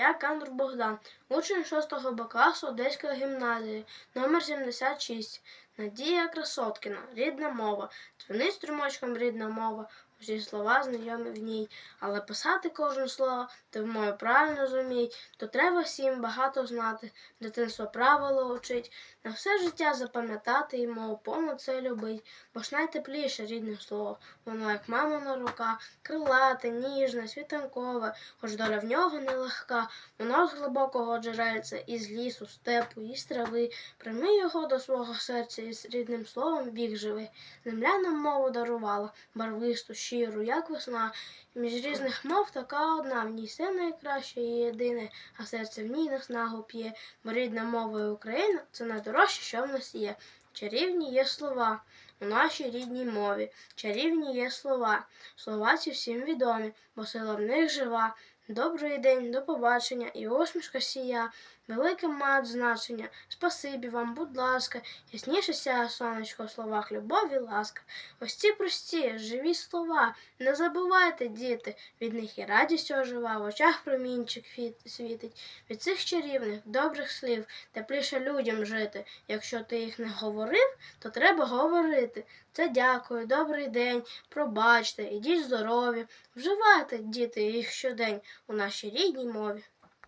Я Кандр Богдан, учень 6 Б класу Одеської гімназії, номер 76. Надія Красоткіна, рідна мова. Дзвонить струмочком рідна мова. Усі слова знайомі в ній. Але писати кожне слово, ти в мою правильно зумій, то треба всім багато знати. Дитинство правило учить, на все життя запам'ятати і мову понад це любить. Бо ж найтепліше рідне слово, воно як мамина рука, крилате, ніжне, світанкове, хоч доля в нього нелегка, воно з глибокого джерельця, із лісу, степу, із трави. Прийми його до свого серця з рідним словом вік живи. Земля нам мову дарувала, барвисту, щиру, як весна. Між різних мов така одна, в ній все найкраще і єдине, а серце в ній наснагу п'є, бо рідна мова Україна це найдорожче, що в нас є. Чарівні є слова у нашій рідній мові. Чарівні є слова. Слова ці всім відомі, бо сила в них жива. Добрий день, до побачення і усмішка сія. Велике мають значення. Спасибі вам, будь ласка, ясніше сяє сонечко в словах любові, ласка. Ось ці прості, живі слова. Не забувайте, діти, від них і радість ожива, в очах промінчик світить. Від цих чарівних, добрих слів тепліше людям жити. Якщо ти їх не говорив, то треба говорити. Це дякую, добрий день, пробачте, ідіть здорові. Вживайте, діти, їх щодень у нашій рідній мові.